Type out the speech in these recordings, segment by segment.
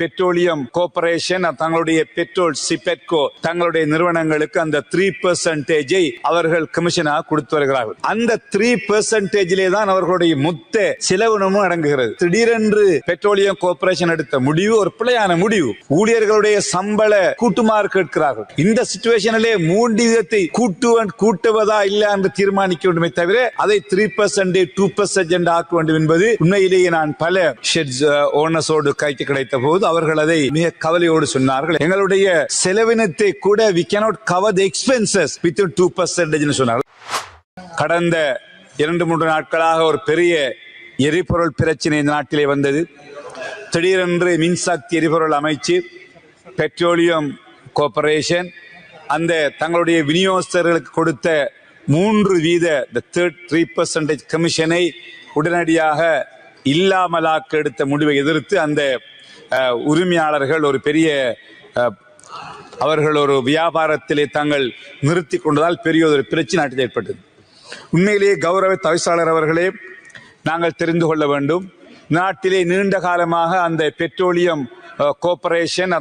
Petroleum corporation தங்களுடைய petrol சிபெட்கோ தங்களுடைய நிறுவனங்களுக்கு அந்த த்ரீ பெர்சன்டேஜை அவர்கள் கமிஷனாக கொடுத்து வருகிறார்கள். அந்த த்ரீ பெர்சன்டேஜிலே தான் அவர்களுடைய மொத்த செலவினமும் அடங்குகிறது. திடீரென்று பெட்ரோலியம் கோபரேஷன் எடுத்த முடிவு ஒரு பிழையான முடிவு. ஊழியர்களுடைய சம்பள கூட்டுமாறு கேட்கிறார்கள். இந்த சுச்சுவேஷனிலே மூன்று விதத்தை கூட்டுவன் கூட்டுவதா இல்ல என்று தீர்மானிக்க வேண்டுமே தவிர அதை த்ரீ பெர்சன்ட் டூ பெர்சன்ட் ஆக்க வேண்டும் என்பது உண்மையிலேயே நான் பல ஷெட்ஸ் ஓனர்ஸோடு கைக்கு கிடைத்த போது அவர்கள் அதை மிக கவலையோடு சொன்னார்கள். எங்களுடைய செலவினத்தை கூட we cannot cover the expenses with two percentage சொன்னார்கள். கடந்த இரண்டு மூன்று நாட்களாக ஒரு பெரிய எரிபொருள் பிரச்சனை இந்த நாட்டிலே வந்தது. திடீரென்று மின்சக்தி எரிபொருள் அமைச்சு பெட்ரோலியம் கோர்பரேஷன் அந்த தங்களுடைய விநியோகஸ்தர்களுக்கு கொடுத்த மூன்று வீத தேர்ட் த்ரீ பர்சன்டேஜ் கமிஷனை உடனடியாக இல்லாமலாக்க எடுத்த முடிவை எதிர்த்து அந்த உரிமையாளர்கள் ஒரு பெரிய அவர்கள் ஒரு வியாபாரத்திலே தாங்கள் நிறுத்தி கொண்டதால் பெரிய ஒரு பிரச்சனை நாட்டில் ஏற்பட்டது. உண்மையிலேயே கௌரவ தவிசாளர் அவர்களே நாங்கள் தெரிந்து கொள்ள வேண்டும். நாட்டிலே நீண்ட காலமாக அந்த பெட்ரோலியம் அஹ்,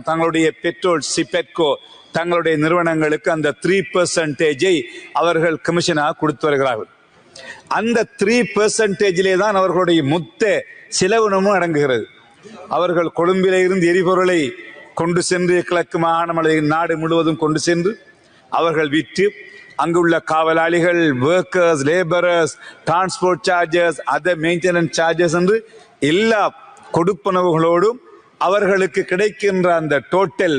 தங்களுடைய பெட்ரோல் சிபெட்கோ தங்களுடைய நிறுவனங்களுக்கு அந்த த்ரீ பெர்சன்டேஜை அவர்கள் கமிஷனாக கொடுத்து வருகிறார்கள். அந்த த்ரீ பெர்சன்டேஜிலே தான் அவர்களுடைய மொத்த செலவினமும் அடங்குகிறது. அவர்கள் கொழும்பிலே இருந்து எரிபொருளை கொண்டு சென்று கிழக்கு மாகாணமலை நாடு முழுவதும் கொண்டு சென்று அவர்கள் விற்று அங்குள்ள காவலாளிகள் workers labourers transport charges other maintenance charges என்று எல்லா கொடுப்பனவுகளோடும் அவர்களுக்கு கிடைக்கின்ற அந்த டோட்டல்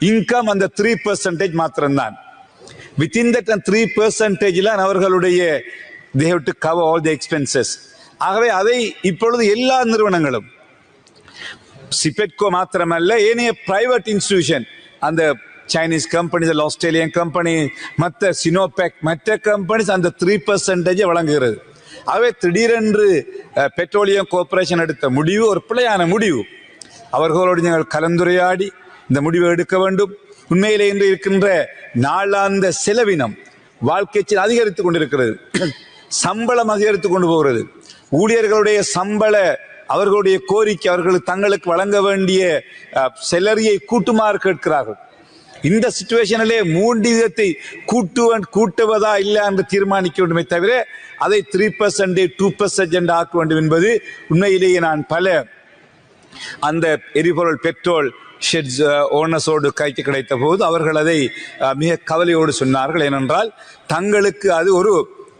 இன்கம் அந்த த்ரீ பெர்சன்டேஜ் மாத்திரம்தான். வித்தின் தட் த்ரீ பர்சன்டேஜில் அவர்களுடைய they have to cover all the expenses ஆகவே அதை இப்பொழுது எல்லா நிறுவனங்களும் சிபெட்கோ மாத்திரமல்ல ஏனைய பிரைவேட் இன்ஸ்டிடியூஷன் அந்த சைனீஸ் கம்பெனிஸ் அல்ல ஆஸ்திரேலியன் கம்பெனி மற்ற சினோபேக் மற்ற கம்பெனிஸ் அந்த த்ரீ பர்சன்டேஜை வழங்குகிறது. ஆகவே திடீரென்று பெட்ரோலியம் கோர்பரேஷன் எடுத்த முடிவு ஒரு பிழையான முடிவு. அவர்களோடு நீங்கள் கலந்துரையாடி இந்த முடிவை எடுக்க வேண்டும். உண்மையிலே இன்று இருக்கின்ற நாளாந்த செலவினம் வாழ்க்கையில் அதிகரித்துக் கொண்டிருக்கிறது. சம்பளம் அதிகரித்துக் கொண்டு போகிறது. ஊழியர்களுடைய சம்பள அவர்களுடைய கோரிக்கை அவர்கள் தங்களுக்கு வழங்க வேண்டிய செலரியை கூட்டுமாறு கேட்கிறார்கள். இந்த சுச்சுவேஷனிலே மூன்று விதத்தை கூட்டுவன் கூட்டுவதா இல்லை என்று தீர்மானிக்க வேண்டுமே தவிர அதை த்ரீ பர்சன்ட் டூ பர்சன்ட் ஆக்க வேண்டும் என்பது உண்மையிலேயே நான் பல அந்த எரிபொருள் பெட்ரோல் ஷெட்ஸ் ஓனர்ஸோடு கைக்கு கிடைத்த போது அவர்கள் அதை மிக கவலையோடு சொன்னார்கள். ஏனென்றால் தங்களுக்கு அது ஒரு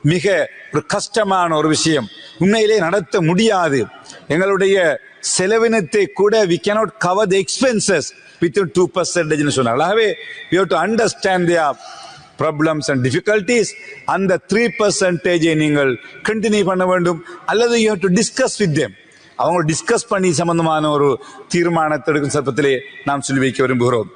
மிக ஒரு கஷ்டமான ஒரு விஷயம். உண்மையிலே நடத்த முடியாது. எங்களுடைய செலவினத்தை கூட we cannot cover the expenses with two பர்சன்டேஜ்னு சொன்னாங்க. ஆகவே we have to understand their problems and difficulties அந்த த்ரீ பர்சன்டேஜை நீங்கள் கண்டினியூ பண்ண வேண்டும். அல்லது you have to discuss with them அவங்க டிஸ்கஸ் பண்ணி சம்பந்தமான ஒரு தீர்மானத்தை எடுக்கும் சர்ப்பத்திலே நாம் சொல்லி வைக்க விரும்புகிறோம்.